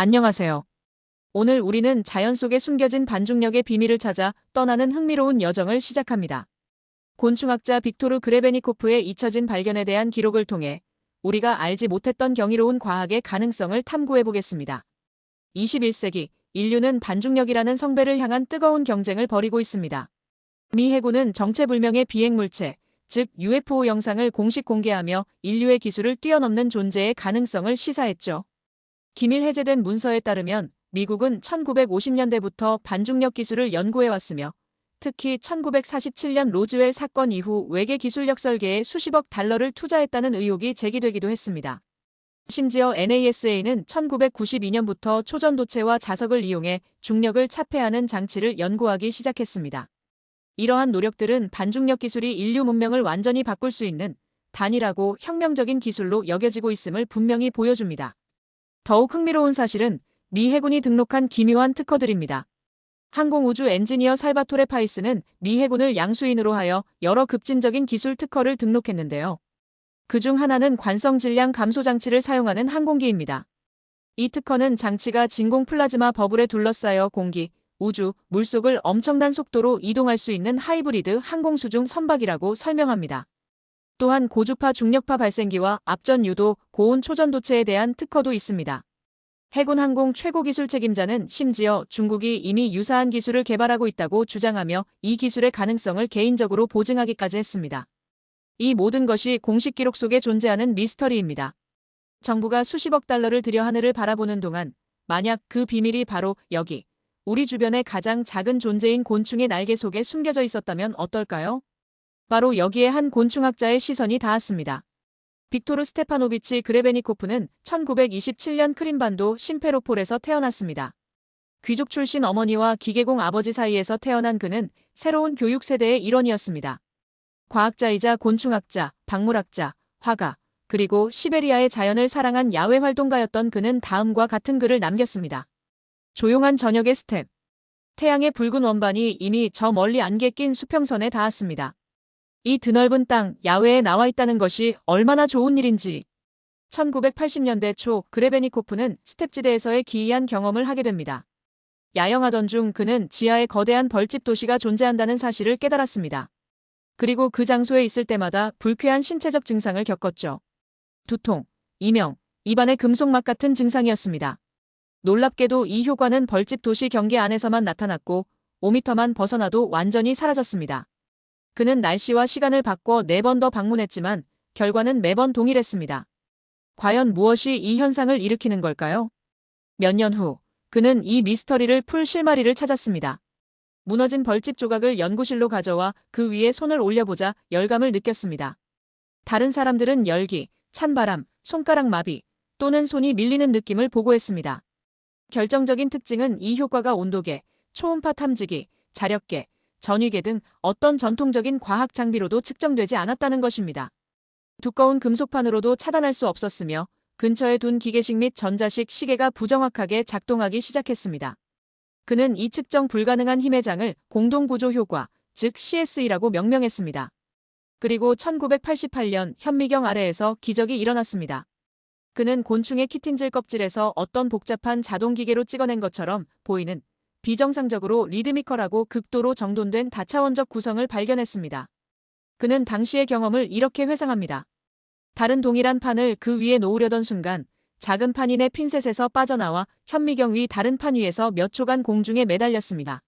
안녕하세요. 오늘 우리는 자연 속에 숨겨진 반중력의 비밀을 찾아 떠나는 흥미로운 여정을 시작합니다. 곤충학자 빅토르 그레베니코프의 잊혀진 발견에 대한 기록을 통해 우리가 알지 못했던 경이로운 과학의 가능성을 탐구해 보겠습니다. 21세기 인류는 반중력이라는 성배를 향한 뜨거운 경쟁을 벌이고 있습니다. 미 해군은 정체불명의 비행물체, 즉 UFO 영상을 공식 공개하며 인류의 기술을 뛰어넘는 존재의 가능성을 시사했죠. 기밀 해제된 문서에 따르면 미국은 1950년대부터 반중력 기술을 연구해왔으며 특히 1947년 로즈웰 사건 이후 외계 기술력 설계에 수십억 달러를 투자했다는 의혹이 제기되기도 했습니다. 심지어 NASA는 1992년부터 초전도체와 자석을 이용해 중력을 차폐하는 장치를 연구하기 시작했습니다. 이러한 노력들은 반중력 기술이 인류 문명을 완전히 바꿀 수 있는 단일하고 혁명적인 기술로 여겨지고 있음을 분명히 보여줍니다. 더욱 흥미로운 사실은 미 해군이 등록한 기묘한 특허들입니다. 항공우주 엔지니어 살바토레 파이스는 미 해군을 양수인으로 하여 여러 급진적인 기술 특허를 등록했는데요. 그 중 하나는 관성 질량 감소 장치를 사용하는 항공기입니다. 이 특허는 장치가 진공 플라즈마 버블에 둘러싸여 공기, 우주, 물속을 엄청난 속도로 이동할 수 있는 하이브리드 항공수 중 선박이라고 설명합니다. 또한 고주파 중력파 발생기와 앞전 유도, 고온 초전도체에 대한 특허도 있습니다. 해군 항공 최고 기술 책임자는 심지어 중국이 이미 유사한 기술을 개발하고 있다고 주장하며 이 기술의 가능성을 개인적으로 보증하기까지 했습니다. 이 모든 것이 공식 기록 속에 존재하는 미스터리입니다. 정부가 수십억 달러를 들여 하늘을 바라보는 동안 만약 그 비밀이 바로 여기 우리 주변의 가장 작은 존재인 곤충의 날개 속에 숨겨져 있었다면 어떨까요? 바로 여기에 한 곤충학자의 시선이 닿았습니다. 빅토르 스테파노비치 그레베니코프는 1927년 크림반도 심페로폴에서 태어났습니다. 귀족 출신 어머니와 기계공 아버지 사이에서 태어난 그는 새로운 교육 세대의 일원이었습니다. 과학자이자 곤충학자, 박물학자, 화가, 그리고 시베리아의 자연을 사랑한 야외 활동가였던 그는 다음과 같은 글을 남겼습니다. 조용한 저녁의 스텝. 태양의 붉은 원반이 이미 저 멀리 안개 낀 수평선에 닿았습니다. 이 드넓은 땅, 야외에 나와 있다는 것이 얼마나 좋은 일인지. 1980년대 초 그레베니코프는 스텝지대에서의 기이한 경험을 하게 됩니다. 야영하던 중 그는 지하에 거대한 벌집 도시가 존재한다는 사실을 깨달았습니다. 그리고 그 장소에 있을 때마다 불쾌한 신체적 증상을 겪었죠. 두통, 이명, 입안의 금속막 같은 증상이었습니다. 놀랍게도 이 효과는 벌집 도시 경계 안에서만 나타났고 5미터만 벗어나도 완전히 사라졌습니다. 그는 날씨와 시간을 바꿔 4번 더 방문했지만 결과는 매번 동일했습니다. 과연 무엇이 이 현상을 일으키는 걸까요? 몇 년 후, 그는 이 미스터리를 풀 실마리를 찾았습니다. 무너진 벌집 조각을 연구실로 가져와 그 위에 손을 올려보자 열감을 느꼈습니다. 다른 사람들은 열기, 찬바람, 손가락 마비 또는 손이 밀리는 느낌을 보고했습니다. 결정적인 특징은 이 효과가 온도계, 초음파 탐지기, 자력계, 전위계 등 어떤 전통적인 과학 장비로도 측정되지 않았다는 것입니다. 두꺼운 금속판으로도 차단할 수 없었으며 근처에 둔 기계식 및 전자식 시계가 부정확하게 작동하기 시작했습니다. 그는 이 측정 불가능한 힘의 장을 공동구조 효과, 즉 CSE라고 명명했습니다. 그리고 1988년 현미경 아래에서 기적이 일어났습니다. 그는 곤충의 키틴질 껍질에서 어떤 복잡한 자동기계로 찍어낸 것처럼 보이는 비정상적으로 리드미컬하고 극도로 정돈된 다차원적 구성을 발견했습니다. 그는 당시의 경험을 이렇게 회상합니다. 다른 동일한 판을 그 위에 놓으려던 순간 작은 판인의 핀셋에서 빠져나와 현미경 위 다른 판 위에서 몇 초간 공중에 매달렸습니다.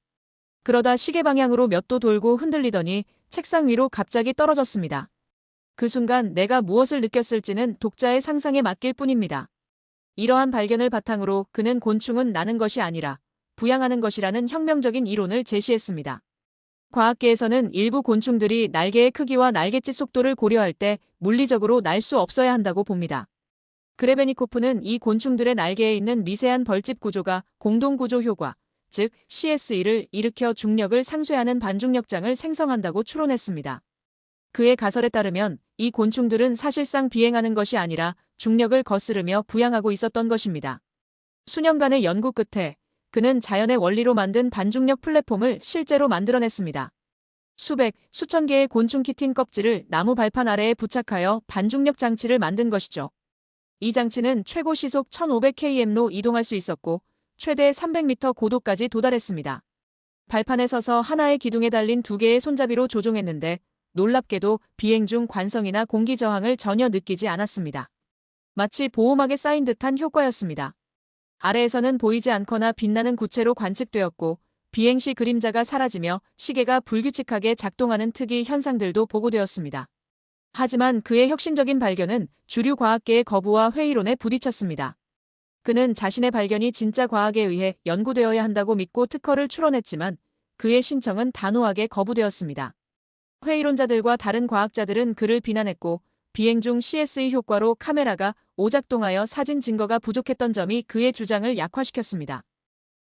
그러다 시계 방향으로 몇 도 돌고 흔들리더니 책상 위로 갑자기 떨어졌습니다. 그 순간 내가 무엇을 느꼈을지는 독자의 상상에 맡길 뿐입니다. 이러한 발견을 바탕으로 그는 곤충은 나는 것이 아니라 부양하는 것이라는 혁명적인 이론을 제시했습니다. 과학계에서는 일부 곤충들이 날개의 크기와 날갯짓 속도를 고려할 때 물리적으로 날 수 없어야 한다고 봅니다. 그레베니코프는 이 곤충들의 날개에 있는 미세한 벌집 구조가 공동구조 효과, 즉 CSE를 일으켜 중력을 상쇄하는 반중력장을 생성한다고 추론했습니다. 그의 가설에 따르면 이 곤충들은 사실상 비행하는 것이 아니라 중력을 거스르며 부양하고 있었던 것입니다. 수년간의 연구 끝에 그는 자연의 원리로 만든 반중력 플랫폼을 실제로 만들어냈습니다. 수백, 수천 개의 곤충 키틴 껍질을 나무 발판 아래에 부착하여 반중력 장치를 만든 것이죠. 이 장치는 최고 시속 1500km로 이동할 수 있었고 최대 300m 고도까지 도달했습니다. 발판에 서서 하나의 기둥에 달린 두 개의 손잡이로 조종했는데 놀랍게도 비행 중 관성이나 공기 저항을 전혀 느끼지 않았습니다. 마치 보호막에 쌓인 듯한 효과였습니다. 아래에서는 보이지 않거나 빛나는 구체로 관측되었고 비행 시 그림자가 사라지며 시계가 불규칙하게 작동하는 특이 현상들도 보고되었습니다. 하지만 그의 혁신적인 발견은 주류 과학계의 거부와 회의론에 부딪혔습니다. 그는 자신의 발견이 진짜 과학에 의해 연구되어야 한다고 믿고 특허를 출원했지만 그의 신청은 단호하게 거부되었습니다. 회의론자들과 다른 과학자들은 그를 비난했고 비행 중 CSE 효과로 카메라가 오작동하여 사진 증거가 부족했던 점이 그의 주장을 약화시켰습니다.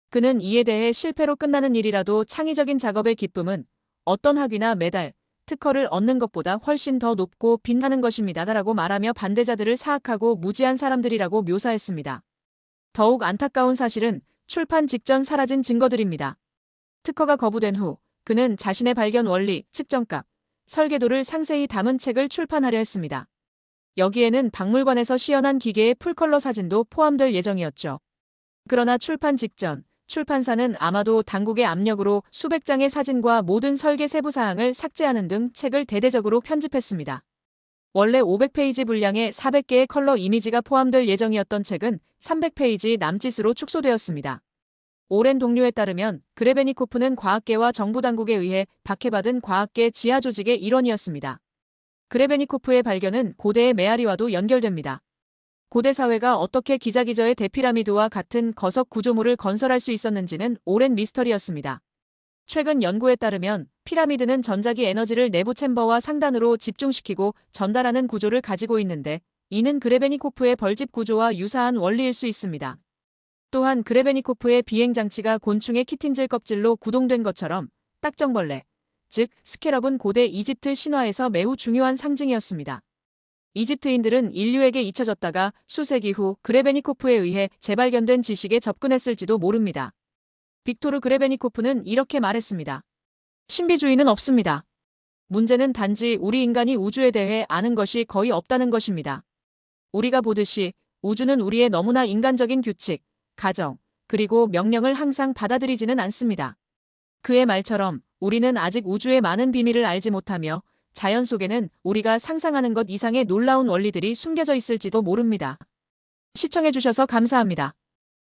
그는 이에 대해 실패로 끝나는 일이라도 창의적인 작업의 기쁨은 어떤 학위나 메달, 특허를 얻는 것보다 훨씬 더 높고 빛나는 것입니다라고 말하며 반대자들을 사악하고 무지한 사람들이라고 묘사했습니다. 더욱 안타까운 사실은 출판 직전 사라진 증거들입니다. 특허가 거부된 후 그는 자신의 발견 원리, 측정값, 설계도를 상세히 담은 책을 출판하려 했습니다. 여기에는 박물관에서 시연한 기계의 풀컬러 사진도 포함될 예정이었죠. 그러나 출판 직전 출판사는 아마도 당국의 압력으로 수백 장의 사진과 모든 설계 세부 사항을 삭제하는 등 책을 대대적으로 편집했습니다. 원래 500페이지 분량의 400개의 컬러 이미지가 포함될 예정이었던 책은 300페이지 남짓으로 축소되었습니다. 오랜 동료에 따르면 그레베니코프는 과학계와 정부 당국에 의해 박해받은 과학계 지하 조직의 일원이었습니다. 그레베니코프의 발견은 고대의 메아리와도 연결됩니다. 고대 사회가 어떻게 기자기저의 대피라미드와 같은 거석 구조물을 건설할 수 있었는지는 오랜 미스터리였습니다. 최근 연구에 따르면 피라미드는 전자기 에너지를 내부 챔버와 상단으로 집중시키고 전달하는 구조를 가지고 있는데 이는 그레베니코프의 벌집 구조와 유사한 원리일 수 있습니다. 또한 그레베니코프의 비행 장치가 곤충의 키틴질 껍질로 구동된 것처럼 딱정벌레, 즉 스케럽은 고대 이집트 신화에서 매우 중요한 상징이었습니다. 이집트인들은 인류에게 잊혀졌다가 수세기 후 그레베니코프에 의해 재발견된 지식에 접근했을지도 모릅니다. 빅토르 그레베니코프는 이렇게 말했습니다. 신비주의는 없습니다. 문제는 단지 우리 인간이 우주에 대해 아는 것이 거의 없다는 것입니다. 우리가 보듯이 우주는 우리의 너무나 인간적인 규칙, 가정, 그리고 명령을 항상 받아들이지는 않습니다. 그의 말처럼 우리는 아직 우주의 많은 비밀을 알지 못하며 자연 속에는 우리가 상상하는 것 이상의 놀라운 원리들이 숨겨져 있을지도 모릅니다. 시청해주셔서 감사합니다.